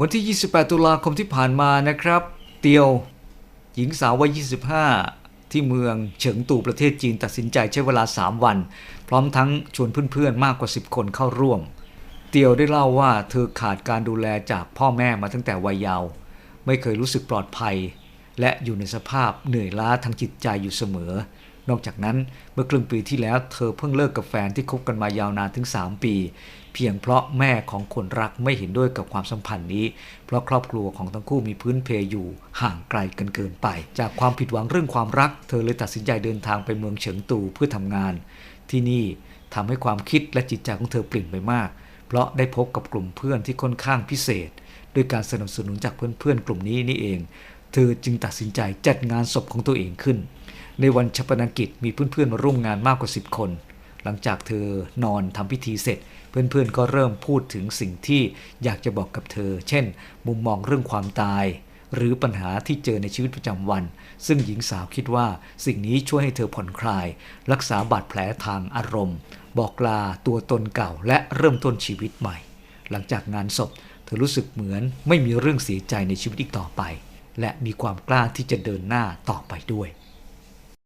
วันที่ 28 ตุลาคมที่ผ่านมานะครับ เตียว หญิงสาววัย 25 ที่เมืองเฉิงตูประเทศจีนตัดสินใจใช้เวลา 3 วัน พร้อมทั้งชวนเพื่อนๆ มากกว่า 10 คนเข้าร่วม เตียวได้เล่าว่าเธอขาดการดูแลจากพ่อแม่มาตั้งแต่วัยเยาว์ไม่เคยรู้สึกปลอดภัย และอยู่ในสภาพเหนื่อยล้าทางจิตใจอยู่เสมอ นอกจากนั้นเมื่อครึ่งปีที่แล้วเธอเพิ่งเลิกกับแฟนที่คบกันมายาวนานถึง 3 ปี เพียงเพราะแม่ของคนรักไม่เห็นด้วยกับความสัมพันธ์นี้ เพราะครอบครัวของทั้งคู่มีพื้นเพอยู่ห่างไกลกันเกินไป จากความผิดหวังเรื่องความรัก เธอเลยตัดสินใจเดินทางไปเมืองเฉิงตูเพื่อทำงาน ที่นี่ทำให้ความคิดและจิตใจของเธอเปลี่ยนไปมาก เพราะได้พบกับกลุ่มเพื่อนที่ค่อนข้างพิเศษ ด้วยการสนับสนุนจากเพื่อนๆกลุ่มนี้นี่เอง เธอจึงตัดสินใจจัดงานศพของตัวเองขึ้น ในวันชาปนกิจมีเพื่อนๆมาร่วมงานมากกว่า 10 คน หลังจากเธอนอนทำพิธีเสร็จ เพื่อนๆก็เริ่มพูดถึงสิ่งที่อยากจะบอกกับเธอ เช่น มุมมองเรื่องความตาย หรือปัญหาที่เจอในชีวิตประจำวัน ซึ่งหญิงสาวคิดว่าสิ่งนี้ช่วยให้เธอผ่อนคลาย รักษาบาดแผลทางอารมณ์ บอกลาตัวตนเก่าและเริ่มต้นชีวิตใหม่ หลังจากงานศพเธอรู้สึกเหมือนไม่มีเรื่องเสียใจในชีวิตอีกต่อไป และมีความกล้าที่จะเดินหน้าต่อไปด้วย